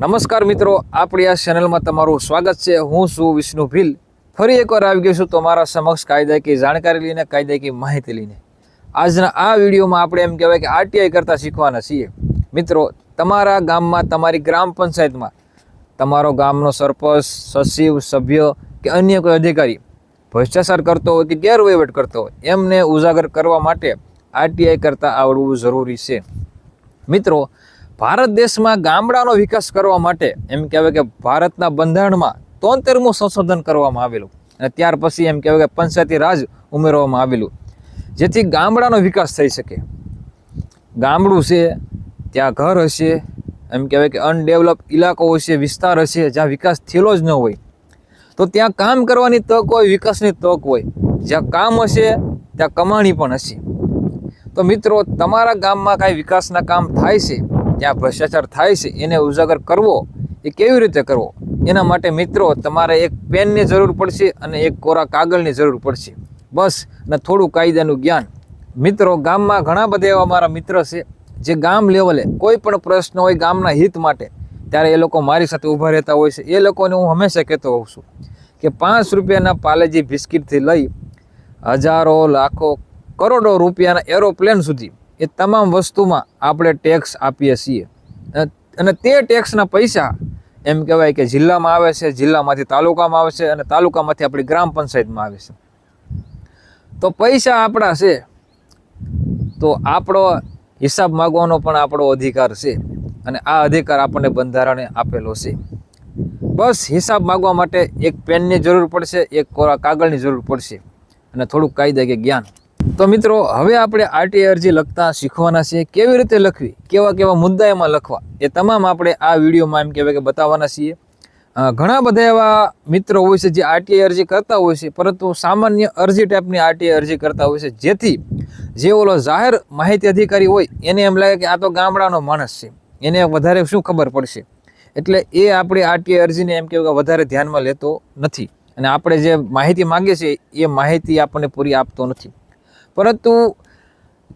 નમસ્કાર મિત્રો, આપણી આ ચેનલમાં તમારું સ્વાગત છે. હું છું વિષ્ણુ ભીલ. ફરી એકવાર આવી ગયો છું તમારા સમક્ષ કાયદાકીય જાણકારી લઈને, કાયદાકીય માહિતી લઈને. આજના આ વિડીયોમાં આપણે એમ કહેવાય કે આરટીઆઈ કરતાં શીખવાના છીએ. મિત્રો, તમારા ગામમાં, તમારી ગ્રામ પંચાયતમાં, તમારો ગામનો સરપંચ, સચિવ, સભ્ય કે અન્ય કોઈ અધિકારી ભ્રષ્ટાચાર કરતો હોય કે ગેરવહીવટ કરતો હોય, એમને ઉજાગર કરવા માટે આરટીઆઈ કરતાં આવડવું જરૂરી છે. મિત્રો ભારત દેશમાં ગામડાનો વિકાસ કરવા માટે એમ કહેવાય કે ભારતના બંધારણમાં તોતેરમું સંશોધન કરવામાં આવેલું. અને ત્યાર પછી એમ કહેવાય કે પંચાયતી રાજ ઉમેરવામાં આવેલું. જેથી ગામડાનો વિકાસ થઈ શકે. ગામડું છે, ત્યાં ઘર હશે, એમ કહેવાય કે અનડેવલપ ઇલાકો હશે, વિસ્તાર હશે, જ્યાં વિકાસ થયેલો જ ન હોય. તો ત્યાં કામ કરવાની તક હોય, વિકાસની તક હોય. જ્યાં કામ હશે, ત્યાં કમાણી પણ હશે. તો મિત્રો, તમારા ગામમાં કાંઈ વિકાસના કામ થાય છે? ત્યાં ભ્રષ્ટાચાર થાય છે, એને ઉજાગર કરવો, એ કેવી રીતે કરવો? એના માટે મિત્રો, તમારે એક પેનની જરૂર પડશે અને એક કોરા કાગળની જરૂર પડશે. બસ અને થોડું કાયદાનું જ્ઞાન. મિત્રો, ગામમાં ઘણા બધા એવા મારા મિત્ર છે, જે ગામ લેવલે કોઈ પણ પ્રશ્ન હોય ગામના હિત માટે, ત્યારે એ લોકો મારી સાથે ઊભા રહેતા હોય છે. એ લોકોને હું હંમેશા કહેતો હોઉં છું કે પાંચ રૂપિયાના પાલેજી બિસ્કિટથી લઈ હજારો, લાખો, કરોડો રૂપિયાના એરોપ્લેન સુધી એ તમામ વસ્તુમાં આપણે ટેક્સ આપીએ છીએ. અને તે ટેક્સના પૈસા એમ કહેવાય કે જિલ્લામાં આવે છે, જિલ્લામાંથી તાલુકામાં આવે છે અને તાલુકામાંથી આપણી ગ્રામ પંચાયતમાં આવે છે. તો પૈસા આપણા છે, તો આપણો હિસાબ માગવાનો પણ આપણો અધિકાર છે અને આ અધિકાર આપણને બંધારણે આપેલો છે. બસ હિસાબ માગવા માટે એક પેનની જરૂર પડશે, એક કોરા કાગળની જરૂર પડશે અને થોડુંક કાયદા કે જ્ઞાન. તો મિત્રો, હવે આપણે આરટીઆઈ અરજી લખતા શીખવાના છીએ. કેવી રીતે લખવી? કેવા કેવા મુદ્દા એમાં લખવા? એ તમામ આપણે આ વિડીયોમાં એમ કહેવાય કે બતાવવાના છીએ. ઘણા બધા એવા મિત્રો હોય છે જે આરટીઆઈ અરજી કરતા હોય છે, પરંતુ સામાન્ય અરજી ટાઈપની આરટીઆઈ અરજી કરતા હોય છે. જેથી જે ઓલો જાહેર માહિતી અધિકારી હોય, એને એમ લાગે કે આ તો ગામડાનો માણસ છે. એને વધારે શું ખબર પડશે? એટલે એ આપણી આરટીઆઈ અરજીને એમ કહેવાય કે વધારે ધ્યાનમાં લેતો નથી. અને આપણે જે માહિતી માંગીએ છીએ, એ માહિતી આપણને પૂરી આપતો નથી. પરંતુ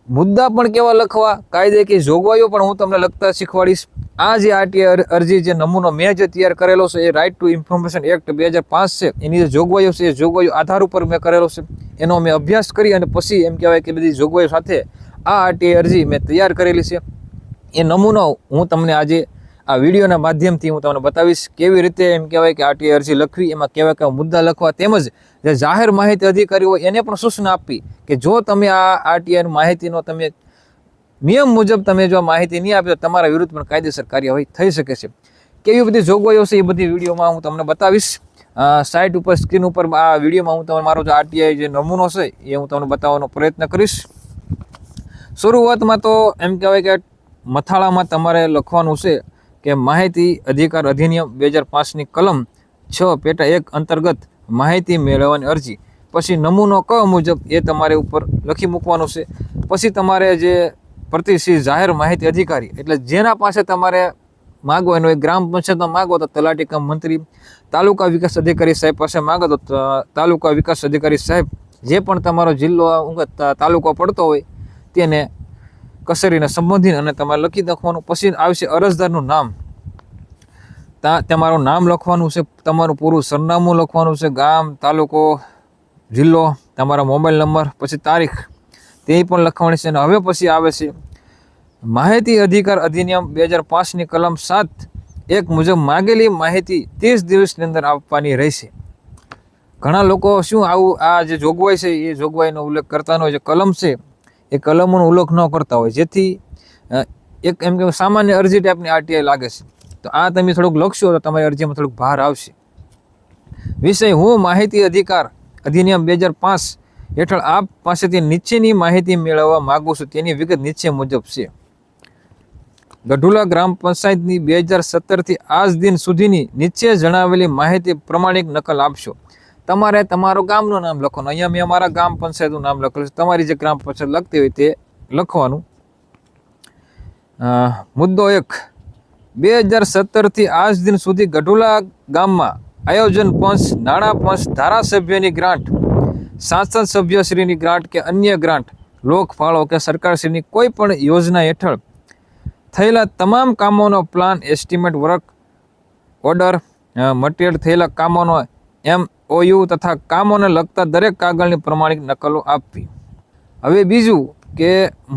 મુદ્દા પણ કેવા લખવા? કાયદેકીય જોગવાઈઓ પણ હું તમને લખતા શીખવાડીશ. આ જે આરટીઆઈ અરજી જે નમૂનો મેં જે તૈયાર કરેલો છે, એ રાઇટ ટુ ઇન્ફોર્મેશન એક્ટ બે હજાર પાંચ છે. એની જે જોગવાઈઓ છે, એ જોગવાઈઓ આધાર ઉપર મેં કરેલો છે. એનો મેં અભ્યાસ કરી અને પછી એમ કહેવાય કે બધી જોગવાઈઓ સાથે આ આરટીઆઈ અરજી મેં તૈયાર કરેલી છે. એ નમૂનો હું તમને આજે આ વિડીયોના માધ્યમથી હું તમને બતાવીશ. કેવી રીતે એમ કહેવાય કે આરટીઆઈ અરજી લખવી, એમાં કેવા કેવા મુદ્દા લખવા તેમજ જે જાહેર માહિતી અધિકારી હોય એને પણ સૂચના આપવી કે જો તમે આ આરટીઆઈ માહિતીનો તમે નિયમ મુજબ તમે જો માહિતી નહીં આપી તો તમારા વિરુદ્ધ પણ કાયદેસર કાર્યવાહી થઈ શકે છે. કેવી બધી જોગવાઈઓ છે એ બધી વિડીયોમાં હું તમને બતાવીશ. સાઇટ ઉપર સ્ક્રીન ઉપર આ વિડીયોમાં હું તમને મારો જે આરટીઆઈ જે નમૂનો છે એ હું તમને બતાવવાનો પ્રયત્ન કરીશ. શરૂઆતમાં તો એમ કહેવાય કે મથાળામાં તમારે લખવાનું છે કે માહિતી અધિકાર અધિનિયમ બે હજાર પાંચની કલમ છ પેટા એક અંતર્ગત માહિતી મેળવવાની અરજી. પછી નમૂનો ક મુજબ એ તમારે ઉપર લખી મૂકવાનું છે. પછી તમારે જે પ્રતિશી જાહેર માહિતી અધિકારી એટલે જેના પાસે તમારે માગો એનો એક ગ્રામ પંચાયતમાં માગો તો તલાટી કમ મંત્રી, તાલુકા વિકાસ અધિકારી સાહેબ પાસે માગો તો તાલુકા વિકાસ અધિકારી સાહેબ જે પણ તમારો જિલ્લો તાલુકો પડતો હોય તેને કસરીને સંબંધીને અને તમારે લખી નાખવાનું. પછી આવશે અરજદારનું નામ. તમારું નામ લખવાનું છે, તમારું પૂરું સરનામું લખવાનું છે, ગામ, તાલુકો, જિલ્લો, તમારા મોબાઈલ નંબર, પછી તારીખ, તે પણ લખવાની છે અને હવે પછી આવે છે માહિતી અધિકાર અધિનિયમ બે હજાર પાંચની કલમ સાત, એક મુજબ માગેલી માહિતી ત્રીસ દિવસની અંદર આપવાની રહેશે. ઘણા લોકો શું આવું, આ જે જોગવાઈ છે, એ જોગવાઈનો ઉલ્લેખ કરતા હોય, જે કલમ છે, એ કલમોનો ઉલ્લેખ ન કરતા હોય. જેથી એક એમ કે સામાન્ય અરજી ટાઈપની આરટીઆઈ લાગે છે. તો આ તમે થોડુંક લખશો તો તમારી અરજીમાં થોડુંક ભાર આવશે. વિષય હું માહિતી અધિકાર અધિનિયમ બે હજાર પાંચ હેઠળ આપ પાસેથી નીચેની માહિતી મેળવવા માગું છું. તેની વિગત નીચે મુજબ છે. ગઢુલા ગ્રામ પંચાયતની બે હજાર સત્તરથી આજ દિન સુધીની નીચે જણાવેલી માહિતી પ્રમાણિક નકલ આપશો. તમારે તમારું ગામનું નામ લખવાનું. અહીંયા મેં અમારા ગ્રામ પંચાયતનું નામ લખેલું છે. તમારી જે ગ્રામ પંચાયત લખતી હોય તે લખવાનું. મુદ્દો એક. બે હજાર સત્તરથી આજ દિન સુધી ગઢુલા ગામમાં આયોજન પંચ, નાણાં પંચ, ધારાસભ્યની ગ્રાન્ટ, સાંસદ સભ્યશ્રીની ગ્રાન્ટ કે અન્ય ગ્રાન્ટ, લોકફાળો કે સરકારશ્રીની કોઈ પણ યોજના હેઠળ થયેલા તમામ કામોનો plan estimate work order material થયેલા કામોનો એમ ઓયુ તથા કામોને લગતા દરેક કાગળની પ્રમાણિક નકલો આપવી. હવે બીજું કે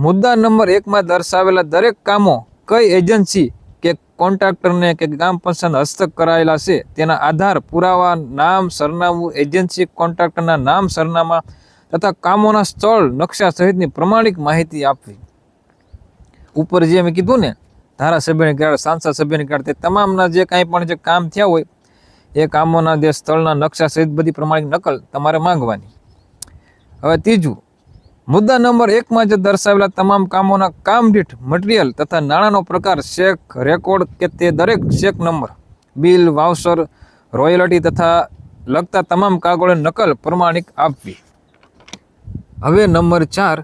મુદ્દા નંબર એકમાં દર્શાવેલા દરેક કામો કઈ એજન્સી કે કોન્ટ્રાક્ટરને કે ગ્રામ પંચાયત હસ્તક કરાયેલા છે, તેના આધાર પુરાવા, નામ, સરનામું, એજન્સી કોન્ટ્રાક્ટરના નામ, સરનામા તથા કામોના સ્થળ, નકશા સહિતની પ્રમાણિક માહિતી આપવી. ઉપર જે મેં કીધું ને, ધારાસભ્યની કાર્ડ સાંસદ સભ્યની કાર્ડ તે તમામના જે કાંઈ પણ જે કામ થયા હોય, એ કામોના જે સ્થળના નકશા સહિત બધી પ્રમાણિક નકલ તમારે માંગવાની. હવે ત્રીજું મુદ્દા નંબર એકમાં જે દર્શાવેલા તમામ કામોના કામ દીઠ મટીરિયલ તથા નાણાંનો પ્રકાર ચેક રેકોર્ડ કે તે દરેક ચેક નંબર બિલ વાવસર રોયલ્ટી તથા લગતા તમામ કાગળો નકલ પ્રમાણિક આપવી. હવે નંબર ચાર,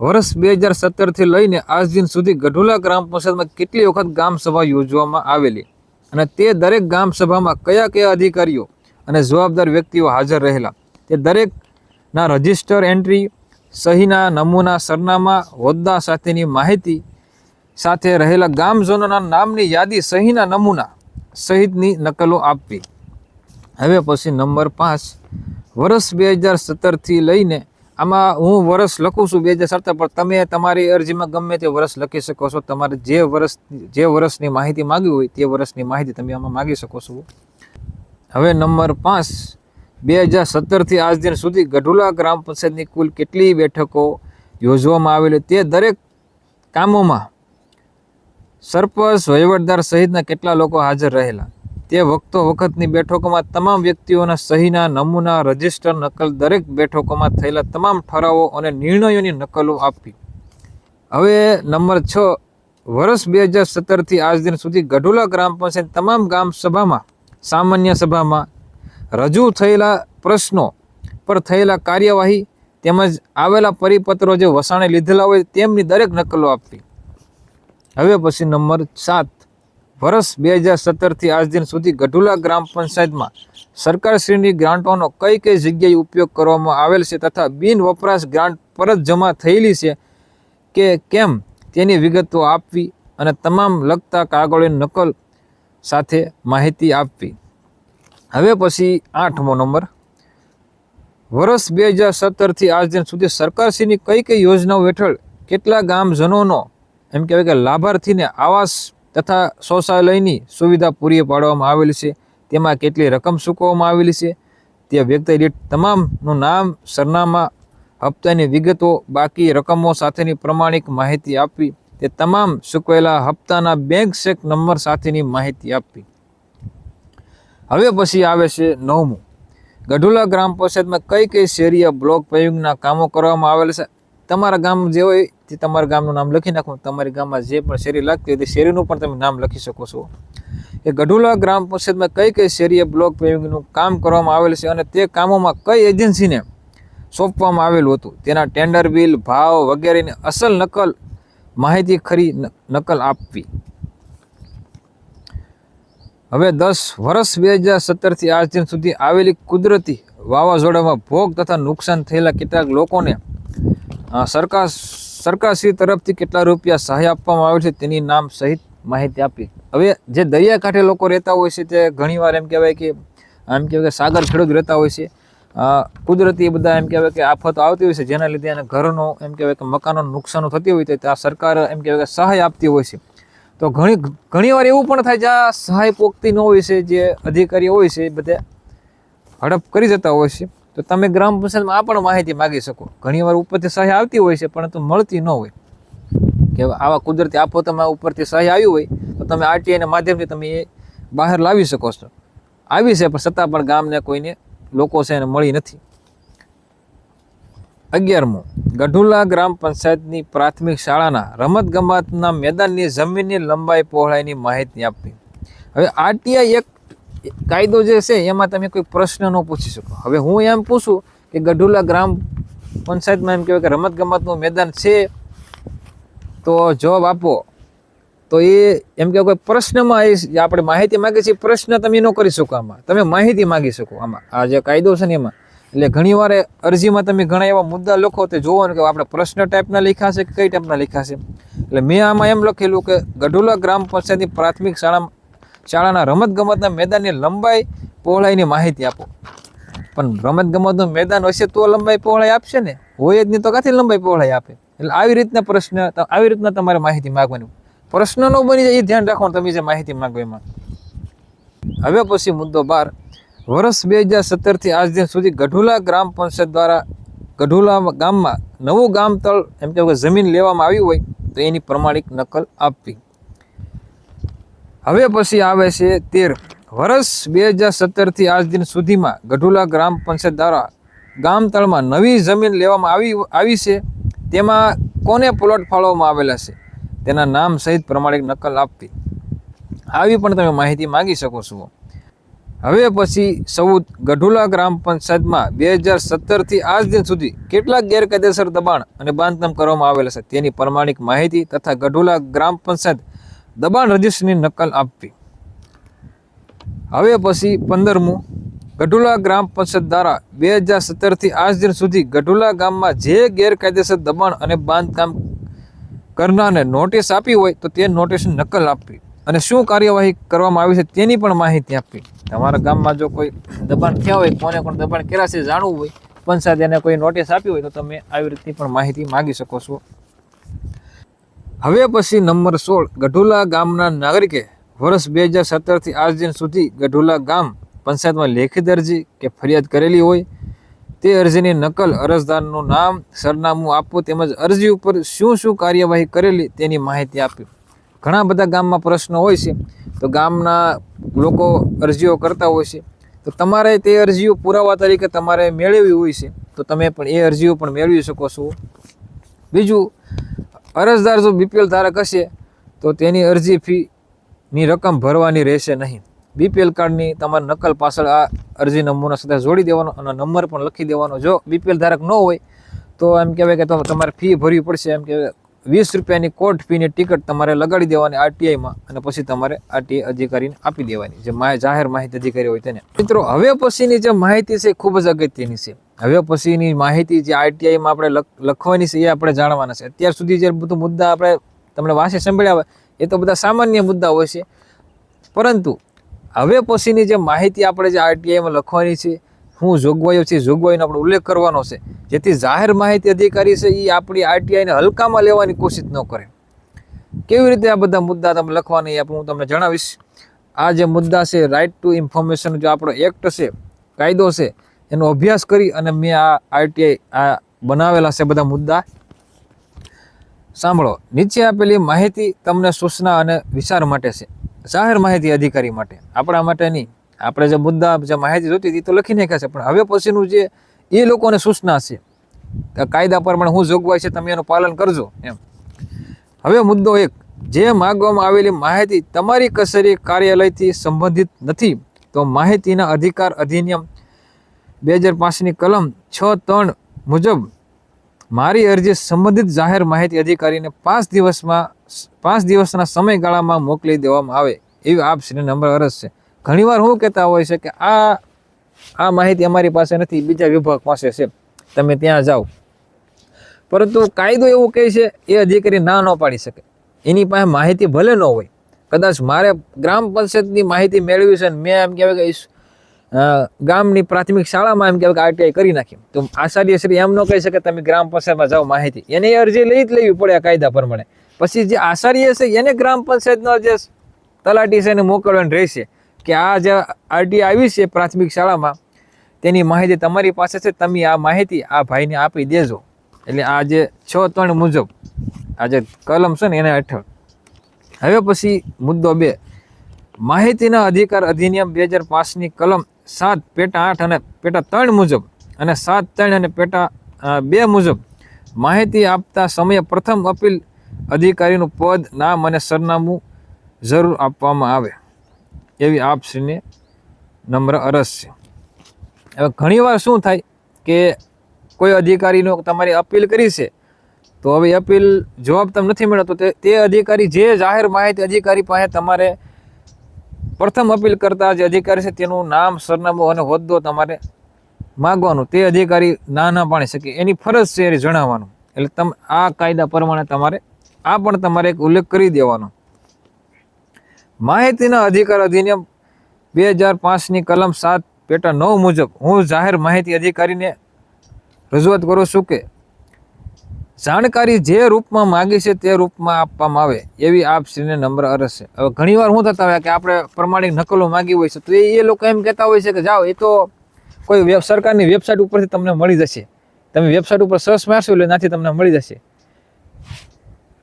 વર્ષ બે હજાર સત્તરથી લઈને આજ દિન સુધી ગઢુલા ગ્રામ પંચાયતમાં કેટલી વખત સભા યોજવામાં આવેલી અને તે દરેક ગામ સભામાં કયા કયા અધિકારીઓ અને જવાબદાર વ્યક્તિઓ હાજર રહેલા? તે દરેકના રજિસ્ટર એન્ટ્રી સહીના નમૂના સરનામા, હોદ્દા સાથેની માહિતી સાથે રહેલા ગામજનોના નામની યાદી, સહીના નમૂના સહિતની નકલો આપવી. હવે પછી નંબર પાંચ, વર્ષ બે હજાર સત્તરથી લઈને આમાં હું વર્ષ લખું છું બે હજાર સત્તર, પણ તમે તમારી અરજીમાં ગમે તે વર્ષ લખી શકો છો. તમારે જે વર્ષ, જે વર્ષની માહિતી માગવી હોય તે વર્ષની માહિતી તમે આમાં માગી શકો છો. હવે નંબર પાંચ બે હજાર સત્તરથી આજ દિન સુધી ગઢુલા ગ્રામ પંચાયતની કુલ કેટલી બેઠકો યોજવામાં આવેલી તે દરેક કામોમાં સરપંચ, વહીવટદાર સહિતના કેટલા લોકો હાજર રહેલા? તે વખતો વખતની બેઠકોમાં તમામ વ્યક્તિઓના સહીના નમૂના, રજિસ્ટર, નકલ દરેક બેઠકોમાં થયેલા તમામ ઠરાવો અને નિર્ણયોની નકલો આપવી હવે નંબર છ, વર્ષ બે હજાર સત્તરથી આજ દિન સુધી ગઢુલા ગ્રામ પંચાયત તમામ ગામ સભામાં, સામાન્ય સભામાં રજૂ થયેલા પ્રશ્નો પર થયેલા કાર્યવાહી તેમજ આવેલા પરિપત્રો જે વસાણે લીધેલા હોય તેમની દરેક નકલો આપવી. હવે પછી નંબર સાત. વર્ષ બે હજાર સત્તરથી આજ દિન સુધી ગઢુલા ગ્રામ પંચાયતમાં સરકારશ્રીની ગ્રાન્ટોનો કઈ કઈ જગ્યાએ ઉપયોગ કરવામાં આવેલ છે તથા બિન વપરાશ ગ્રાન્ટ પરત જમા થયેલી છે કે કેમ તેની વિગતો આપવી અને તમામ લગતા કાગળોની નકલ સાથે માહિતી આપવી. હવે પછી આઠમો નંબર. વર્ષ બે હજાર સત્તરથી આજ દિન સુધી સરકારશ્રીની કઈ કઈ યોજનાઓ હેઠળ કેટલા ગામજનોનો એમ કહેવાય કે લાભાર્થીને આવાસ તથા શૌચાલયની સુવિધા પૂરી પાડવામાં આવેલી છે, તેમાં કેટલી રકમ ચૂકવવામાં આવેલી છે, તે વ્યક્તિ દીઠ તમામનું નામ, સરનામા, હપ્તાની વિગતો, બાકી રકમો સાથેની પ્રમાણિક માહિતી આપવી, તે તમામ ચૂકવેલા હપ્તાના બેંક ચેક નંબર સાથેની માહિતી આપવી. હવે પછી આવે છે નવમું. ગઢુલા ગ્રામ પંચાયતમાં કઈ કઈ શેરીય બ્લોક પેવિંગના કામો કરવામાં આવેલ છે? તમારા ગામ જે હોય તે તમારા ગામનું નામ લખી નાખો. તમારી ગામમાં જે પણ શેરી લાગતી હોય તે શેરીનું પણ તમે નામ લખી શકો છો. એ ગઢુલા ગ્રામ પંચાયતમાં કઈ કઈ શેરીએ બ્લોક પેવિંગનું કામ કરવામાં આવેલ છે અને તે કામોમાં કઈ એજન્સીને સોંપવામાં આવેલું હતું? તેના ટેન્ડર બિલ, ભાવ વગેરેની અસલ નકલ માહિતી ખરી નકલ આપવી. હવે દસ વર્ષ બે હજાર સત્તરથી આજ દિન સુધી આવેલી કુદરતી વાવાઝોડામાં ભોગ તથા નુકસાન થયેલા કેટલાક લોકોને સરકાર, સરકારશ્રી તરફથી કેટલા રૂપિયા સહાય આપવામાં આવે છે તેની નામ સહિત માહિતી આપી. હવે જે દરિયાકાંઠે લોકો રહેતા હોય છે તે ઘણીવાર એમ કહેવાય કે એમ કહેવાય કે સાગર ખેડૂત રહેતા હોય છે. કુદરતી બધા એમ કહેવાય કે આફતો આવતી હોય છે જેના લીધે એને ઘરનો એમ કહેવાય કે મકાનો નુકસાનો થતી હોય તો ત્યાં સરકાર એમ કહેવાય કે સહાય આપતી હોય છે. તો ઘણી ઘણીવાર એવું પણ થાય જ્યાં સહાય પોખતી ન હોય છે, જે અધિકારીઓ હોય છે, એ બધા હડપ કરી જતા હોય છે. તો તમે ગ્રામ પંચાયતમાં આ પણ માહિતી માગી શકો. ઘણીવાર ઉપરથી સહાય આવતી હોય છે, પરંતુ મળતી ન હોય. કે આવા કુદરતી આફતોમાં ઉપરથી સહાય આવી હોય, તો તમે આરટીઆઈના માધ્યમથી તમે એ બહાર લાવી શકો છો. આવી છે, પણ છતાં પણ ગામને કોઈને લોકો છે એને મળી નથી. અગિયારમું. ગઢુલા ગ્રામ પંચાયતની પ્રાથમિક શાળાના રમતગમતના મેદાનની જમીનની લંબાઈ પહોળાઈની માહિતી આપવી. હવે આરટીઆઈ એક કાયદો જે છે, એમાં તમે કોઈ પ્રશ્ન ન પૂછી શકો. હવે હું એમ પૂછું કે ગઢુલા ગ્રામ પંચાયતમાં એમ કહેવાય કે રમતગમતનું મેદાન છે, તો જવાબ આપો. તો એ એમ કે કોઈ પ્રશ્નમાં એ આપણે માહિતી માગીએ છીએ, પ્રશ્ન તમે ન કરી શકો આમાં. તમે માહિતી માગી શકો આમાં. આ જે કાયદો છે ને એમાં. એટલે ઘણી વાર અરજીમાં તમે ઘણા એવા મુદ્દા લખો તે જોવાનું કે આપણે પ્રશ્ન ટાઈપના લખ્યા છે કે કઈ ટાઈપના લખ્યા છે. એટલે મેં આમાં એમ લખેલું કે ગઢુલા ગ્રામ પંચાયતની પ્રાથમિક શાળા શાળાના રમત ગમતના મેદાનની લંબાઈ પહોળાઈની માહિતી આપો. પણ રમત ગમતનું મેદાન હશે તો લંબાઈ પહોળાઈ આપશે ને? હોય જ નહીં તો કાથી લંબાઈ પહોળાઈ આપે? એટલે આવી રીતના પ્રશ્ન, આવી રીતના તમારે માહિતી માગવાની. પ્રશ્ન ન બની જાય એ ધ્યાન રાખવાનું તમે જે માહિતી માગો એમાં. હવે પછી મુદ્દો બાર. વર્ષ બે હજાર સત્તરથી આજ દિન સુધી ગઢુલા ગ્રામ પંચાયત દ્વારા ગઢુલા ગામમાં નવું ગામ તળ, એમ કે જમીન લેવામાં આવી હોય તો એની પ્રમાણિક નકલ આપવી. હવે પછી આવે છે તેર. વર્ષ બે હજાર સત્તરથી આજ દિન સુધીમાં ગઢુલા ગ્રામ પંચાયત દ્વારા ગામ તળમાં નવી જમીન લેવામાં આવી આવી છે. તેમાં કોને પ્લોટ ફાળવવામાં આવેલા છે? તેના નામ સહિત પ્રમાણિક નકલ આપવી. આવી પણ તમે માહિતી માગી શકો છો. હવે પછી સૌદ ગઢુલા ગ્રામ પંચાયતમાં બે હજાર સત્તરથી આજ દિન સુધી કેટલાક ગેરકાયદેસર દબાણ અને બાંધકામ કરવામાં આવેલા છે. તેની પ્રમાણિક માહિતી તથા ગઢુલા ગ્રામ પંચાયત દબાણ રજિસ્ટરની નકલ આપવી. હવે પછી પંદરમું, ગઢુલા ગ્રામ પંચાયત દ્વારા બે હજાર સત્તરથી આજ દિન સુધી ગઢુલા ગામમાં જે ગેરકાયદેસર દબાણ અને બાંધકામ કરનારને નોટિસ આપી હોય તો તે નોટિસની નકલ આપવી. અને શું કાર્યવાહી કરવામાં આવી છે તેની પણ માહિતી આપવી. તમારા ગામમાં જો કોઈ દબાણ થયા હોય, કોને કોણ દબાણ કર્યા છે જાણવું હોય પંચાયત એને કોઈ નોટિસ આપી હોય તો તમે આવી રીતની પણ માહિતી માગી શકો છો. હવે પછી નંબર સોળ, ગઢુલા ગામના નાગરિકે વર્ષ બે હજાર સત્તરથી આજ દિન સુધી ગઢુલા ગામ પંચાયતમાં લેખિત અરજી કે ફરિયાદ કરેલી હોય, તે અરજીની નકલ, અરજદારનું નામ, સરનામું આપવું તેમજ અરજી ઉપર શું શું કાર્યવાહી કરેલી તેની માહિતી આપવી ઘણા બધા ગામમાં પ્રશ્નો હોય છે. તો ગામના લોકો અરજીઓ કરતા હોય છે. તો તમારે તે અરજીઓ પુરાવા તરીકે તમારે મેળવવી હોય છે. તો તમે પણ એ અરજીઓ પણ મેળવી શકો છો. બીજું, અરજદાર જો બીપીએલ ધારક હશે, તો તેની અરજી ફીની રકમ ભરવાની રહેશે નહીં. બીપીએલ કાર્ડની તમારે નકલ પાછળ આ અરજી નમૂના સાથે જોડી દેવાનો અને નંબર પણ લખી દેવાનો. જો બીપીએલ ધારક ન હોય, તો એમ કહેવાય કે તમારે ફી ભરવી પડશે. એમ કે વીસ રૂપિયાની કોર્ટ ફીની ટિકિટ તમારે લગાડી દેવાની આરટીઆઈમાં અને પછી તમારે આરટીઆઈ અધિકારીને આપી દેવાની. જે જાહેર માહિતી અધિકારી હોય તેને. મિત્રો, હવે પછીની જે માહિતી છે ખૂબ જ અગત્યની છે. હવે પછીની માહિતી જે આરટીઆઈમાં આપણે લખ- લખવાની છે એ આપણે જાણવાના છે. અત્યાર સુધી જે બધું મુદ્દા આપણે તમને વાંચી સંભળાવે એ તો બધા સામાન્ય મુદ્દા હોય છે. પરંતુ, હવે પછીની જે માહિતી આપણે જે આરટીઆઈમાં લખવાની છે શું જોગવાઈઓ છે જોગવાઈનો આપણે ઉલ્લેખ કરવાનો છે. જેથી જાહેર માહિતી અધિકારી છે એ આપણી આરટીઆઈને હલકામાં લેવાની કોશિશ ન કરે. કેવી રીતે આ બધા મુદ્દા તમે લખવાના એ હું તમને જણાવીશ. આ જે મુદ્દા છે રાઇટ ટુ ઇન્ફોર્મેશન જો આપણો એક્ટ છે, કાયદો છે, એનો અભ્યાસ કરી અને મેં આ આરટીઆઈ આ બનાવેલા છે બધા મુદ્દા. સાંભળો, નીચે આપેલી માહિતી તમને સૂચના અને વિચાર માટે છે. જાહેર માહિતી અધિકારી માટે. આપણા માટે નહીં આપણે જે મુદ્દા જે માહિતી જોતી હતી તો લખી નાખ્યા છે. પણ હવે પછીનું જે એ લોકોને સૂચના છે કાયદા પ્રમાણે હું જોગવાઈ છે તમે એનું પાલન કરજો, એમ. હવે મુદ્દો એક, જે માગવામાં આવેલી માહિતી તમારી કચેરી કાર્યાલયથી સંબંધિત નથી, તો માહિતીના અધિકાર અધિનિયમ બે હજાર પાંચની કલમ છ ત્રણ મુજબ મારી અરજી સંબંધિત જાહેર માહિતી અધિકારીને પાંચ દિવસમાં, પાંચ દિવસના સમયગાળામાં મોકલી દેવામાં આવે, એવી આપશ્રીને નંબર અરજ છે. ઘણીવાર શું કહેતા હોય છે કે આ આ માહિતી અમારી પાસે નથી, બીજા વિભાગ પાસે છે. તમે ત્યાં જાઓ. પરંતુ કાયદો એવું કહે છે, એ અધિકારી ના ન પાડી શકે. એની પાસે માહિતી ભલે ન હોય, કદાચ મારે ગ્રામ પંચાયતની માહિતી મેળવી છે મેં એમ કહેવાય કે ગામની પ્રાથમિક શાળામાં એમ કહેવાય કે આરટીઆઈ કરી નાખી. તો આચાર્ય શ્રી એમ ન કહી શકે તમે ગ્રામ પંચાયતમાં જાઓ માહિતી. એને અરજી લઈ જ લેવી પડે આ કાયદા પ્રમાણે. પછી જે આચાર્ય છે, એને ગ્રામ પંચાયતનો જે તલાટી છે એને મોકલવાનું રહેશે. કે આ જે આરટીઆઈ આવી છે પ્રાથમિક શાળામાં, તેની માહિતી તમારી પાસે છે, તમે આ માહિતી આ ભાઈને આપી દેજો. એટલે આ જે છ ત્રણ મુજબ, આ જે કલમ છે ને એને હેઠળ. હવે પછી મુદ્દો બે. માહિતીના અધિકાર અધિનિયમ બે હજાર પાંચની કલમ સાત પેટા આઠ અને પેટા ત્રણ મુજબ અને સાત ત્રણ અને પેટા બે મુજબ માહિતી આપતા સમયે પ્રથમ અપીલ અધિકારીનું પદ, નામ અને સરનામું જરૂર આપવામાં આવે. એવી આપશ્રીને નમ્ર અરસ છે. હવે ઘણીવાર શું થાય કે કોઈ અધિકારીનો તમારી અપીલ કરી છે, તો હવે અપીલ જવાબ તમને નથી મળતો, તે તે અધિકારી જે જાહેર માહિતી અધિકારી પાસે તમારે પ્રથમ અપીલ કરતા જે અધિકારી છે તેનું નામ, સરનામું અને હોદ્દો તમારે માગવાનું, તે અધિકારી ના ના પાડી શકે. એની ફરજ છે એ જણાવવાનું. એટલે તમે, આ કાયદા પ્રમાણે તમારે, આ પણ તમારે એક ઉલ્લેખ કરી દેવાનો. માહિતીના અધિકાર અધિનિયમ બે હજાર પાંચની કલમ સાત પેટા નવ મુજબ હું જાહેર માહિતી અધિકારીને રજૂઆત કરું છું કે જાણકારી જે રૂપમાં માગી છે તે રૂપમાં આપવામાં આવે એવી આપશ્રીને નમ્ર અરજ છે. હવે ઘણીવાર શું થતા હોય કે આપણે પ્રમાણિક નકલો માગી હોય છે તો એ લોકો એમ કહેતા હોય છે કે જાઓ એ તો કોઈ સરકારની વેબસાઇટ ઉપરથી તમને મળી જશે. તમે વેબસાઇટ ઉપર સર્ચ મારશો એટલે નાથી તમને મળી જશે.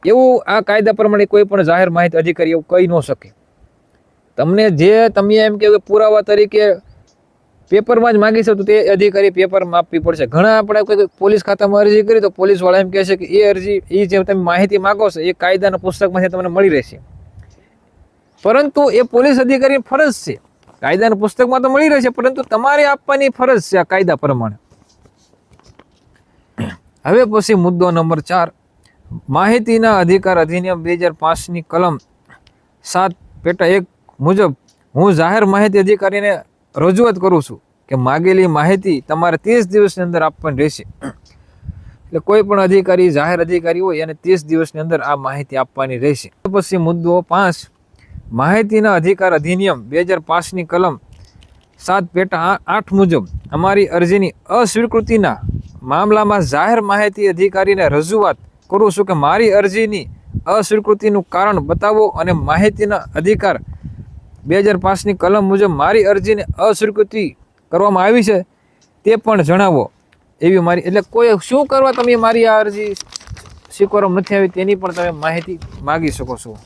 એવું આ કાયદા પ્રમાણે કોઈ પણ જાહેર માહિતી અધિકારી એવું કહી ન શકે. તમને જે તમે એમ કે પુરાવા તરીકે પેપરમાં જ માગી છે તો તે અધિકારી પેપરમાં આપવી પડશે. ઘણા આપણે પોલીસ ખાતામાં અરજી કરી તો પોલીસવાળા એમ કહે છે કે એ અરજી, એ જે તમે માહિતી માગો છો, એ કાયદાના પુસ્તકમાંથી તમને મળી રહેશે. પરંતુ એ પોલીસ અધિકારીની ફરજ છે. કાયદાના પુસ્તકમાં તો મળી રહેશે, પરંતુ તમારે આપવાની ફરજ છે આ કાયદા પ્રમાણે. હવે પછી મુદ્દો નંબર ચાર. માહિતીના અધિકાર અધિનિયમ બે હજાર પાંચની કલમ સાત પેટા એક મુજબ હું જાહેર માહિતી અધિકારીને રજૂઆત કરું છું કે માગેલી માહિતી તમારે ત્રીસ દિવસની અંદર આપવાની રહેશે. એટલે કોઈ પણ અધિકારી, જાહેર અધિકારી હોય એને ત્રીસ દિવસની અંદર આ માહિતી આપવાની રહેશે. પછી મુદ્દો પાંચ. માહિતીના અધિકાર અધિનિયમ બે હજાર પાંચની કલમ સાત પેટા આઠ મુજબ અમારી અરજીની અસ્વીકૃતિના મામલામાં જાહેર માહિતી અધિકારીને રજૂઆત કરું છું કે મારી અરજીની અસ્વીકૃતિનું કારણ બતાવો અને માહિતીના અધિકાર બે હજાર પાંચની કલમ મુજબ મારી અરજીને અસ્વીકૃતિ કરવામાં આવી છે, તે પણ જણાવો. એવી મારી એટલે કોઈ શું કરવા તમે મારી આ અરજી સ્વીકારવામાં નથી આવી તેની પણ તમે માહિતી માગી શકો છો.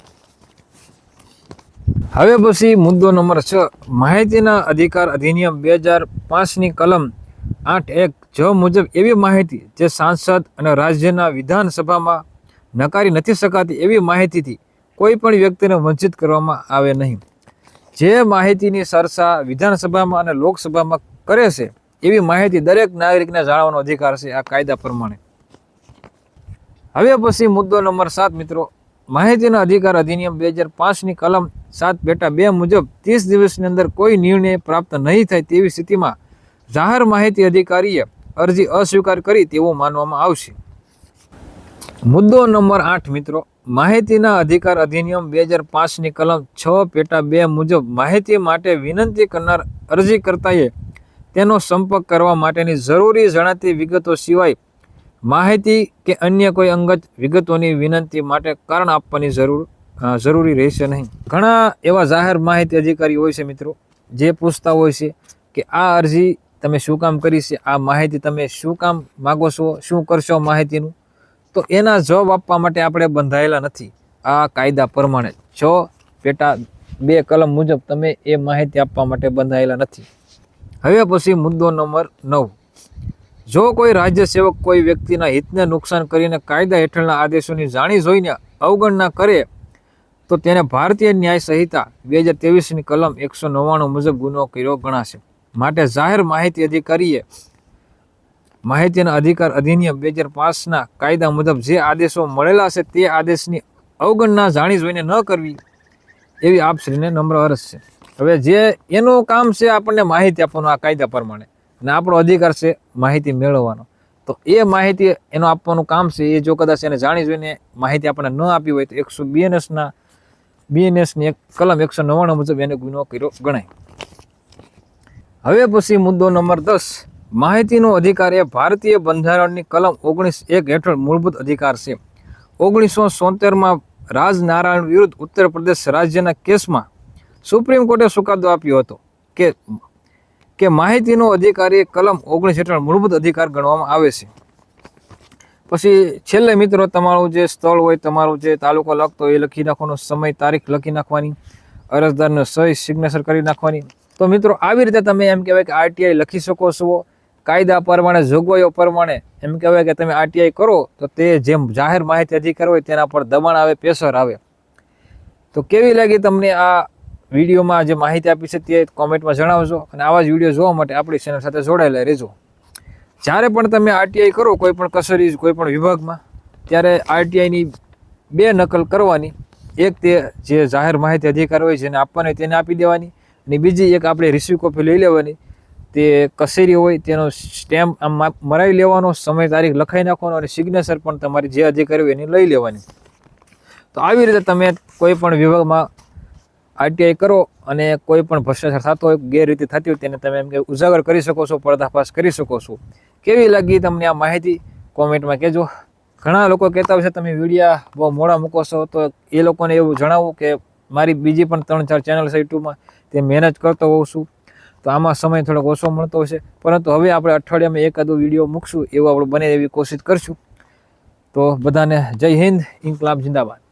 હવે પછી મુદ્દો નંબર છ. માહિતીના અધિકાર અધિનિયમ બે હજાર પાંચની કલમ આઠ એક જ મુજબ એવી માહિતી જે સાંસદ અને રાજ્યના વિધાનસભામાં નકારી નથી શકાતી એવી માહિતીથી કોઈ પણ વ્યક્તિને વંચિત કરવામાં આવે નહીં. જે માહિતીની સરસા વિધાનસભામાં અને લોકસભામાં કરે છે, એવી માહિતી દરેક નાગરિકને જાણવાનો અધિકાર છે આ કાયદા પ્રમાણે. હવે પછી મુદ્દો નંબર સાત, મિત્રો. માહિતીના અધિકાર અધિનિયમ બે હજાર પાંચની કલમ સાત બેટા બે મુજબ ત્રીસ દિવસની અંદર કોઈ નિર્ણય પ્રાપ્ત નહીં થાય તેવી સ્થિતિમાં જાહેર માહિતી અધિકારીએ અરજી અસ્વીકાર કરી તેવું માનવામાં આવશે. મુદ્દો નંબર આઠ, મિત્રો. માહિતીના અધિકાર અધિનિયમ બે હજાર પાંચની કલમ છ પેટા બે મુજબ માહિતી માટે વિનંતી કરનાર અરજીકર્તાએ તેનો સંપર્ક કરવા માટેની જરૂરી જણાતી વિગતો સિવાય માહિતી કે અન્ય કોઈ અંગત વિગતોની વિનંતી માટે કારણ આપવાની જરૂર જરૂરી રહેશે નહીં. ઘણા એવા જાહેર માહિતી અધિકારી હોય છે મિત્રો, જે પૂછતા હોય છે કે આ અરજી તમે શું કામ કરી છે, આ માહિતી તમે શું કામ માગો છો, શું કરશો માહિતીનું? તો એના જવાબ આપવા માટે આપણે બંધાયેલા નથી. આ કાયદા પ્રમાણે છ પેટા બે કલમ મુજબ તમે એ માહિતી આપવા માટે બંધાયેલા નથી. હવે પછી મુદ્દો નંબર નવ. જો કોઈ રાજ્ય સેવક કોઈ વ્યક્તિના હિતને નુકસાન કરીને કાયદા હેઠળના આદેશોની જાણી જોઈને અવગણના કરે, તો તેને ભારતીય ન્યાય સંહિતા બે હજાર ત્રેવીસની કલમ એકસો નવ્વાણું મુજબ ગુનો કર્યો ગણાશે. માટે જાહેર માહિતી અધિકારીએ માહિતીના અધિકાર અધિનિયમ બે હજાર પાંચના કાયદા મુજબ જે આદેશો મળેલા છે તે આદેશની અવગણના જાણી જોઈને ન કરવી એવી આપશ્રીને નમ્ર અરજ છે. હવે જે એનું કામ છે આપણને માહિતી આપવાનું આ કાયદા પ્રમાણે અને આપણો અધિકાર છે માહિતી મેળવવાનો. તો એ માહિતી એનું આપવાનું કામ છે એ જો કદાચ એને જાણી જોઈને માહિતી આપણને ન આપી હોય તો એકસો બીએનએસના બીએનએસની એક કલમ એકસો નવ્વાણું મુજબ એને ગુનો કર્યો ગણાય. હવે પછી મુદ્દો નંબર દસ. માહિતીનો અધિકાર એ ભારતીય બંધારણની કલમ ઓગણીસ એક હેઠળ મૂળભૂત અધિકાર છે. ઓગણીસો સોતેરમાં રાજનારાયણ વિરુદ્ધ ઉત્તર પ્રદેશ રાજ્યના કેસમાં સુપ્રીમ કોર્ટે ચુકાદો આપ્યો હતો કે કે માહિતીનો અધિકાર એ કલમ ઓગણીસ હેઠળ મૂળભૂત અધિકાર ગણવામાં આવે છે. પછી છેલ્લે મિત્રો તમારું જે સ્થળ હોય, તમારું જે તાલુકો લખતો હોય એ લખી નાખવાનો સમય, તારીખ લખી નાખવાની, અરજદારનો સહી સિગ્નેચર કરી નાખવાની. તો મિત્રો, આવી રીતે તમે એમ કહેવાય કે આરટીઆઈ લખી શકો છો કાયદા પ્રમાણે, જોગવાઈઓ પ્રમાણે એમ કહેવાય કે તમે આરટીઆઈ કરો, તો તે જેમ જાહેર માહિતી અધિકાર હોય તેના પર દબાણ આવે, પ્રેશર આવે. તો કેવી લાગી તમને આ વિડીયોમાં જે માહિતી આપી છે તે કોમેન્ટમાં જણાવજો અને આવા જ વીડિયો જોવા માટે આપણી ચેનલ સાથે જોડાયેલા રહેજો. જ્યારે પણ તમે આરટીઆઈ કરો, કોઈ પણ કસરી કોઈ પણ વિભાગમાં, ત્યારે આરટીઆઈની બે નકલ કરવાની. એક તે જે જાહેર માહિતી અધિકાર હોય જેને આપવાની તેને આપી દેવાની અને બીજી એક આપણે રિસીવ કોપી લઈ લેવાની. તે કસેરી હોય તેનો સ્ટેમ્પ આમ મરાવી લેવાનો, સમય તારીખ લખાઈ નાખવાનો અને સિગ્નેચર પણ તમારી જે અધિકારી હોય એની લઈ લેવાની. તો આવી રીતે તમે કોઈ પણ વિભાગમાં આરટીઆઈ કરો અને કોઈ પણ ભ્રષ્ટાચાર થતો હોય, ગેરરીતિ થતી હોય તેને તમે એમ કે ઉજાગર કરી શકો છો, પર્દાફાશ કરી શકો છો. કેવી લાગી તમને આ માહિતી? કોમેન્ટમાં કહેજો. ઘણા લોકો કહેતા હોય છે, તમે વિડીયા બહુ મોડા મૂકો છો. તો એ લોકોને એવું જણાવું કે મારી બીજી પણ ત્રણ ચાર ચેનલ છે યુટ્યુબમાં, તે મહેનત કરતો હોઉં છું. તો આમાં સમય થોડોક ઓછો મળતો હશે. પરંતુ હવે આપણે અઠવાડિયામાં એકાદો વીડિયો મૂકશું, એવું આપણે બને એવી કોશિશ કરશું. તો બધાને જય હિન્દ, ઇન્કલાબ જિંદાબાદ.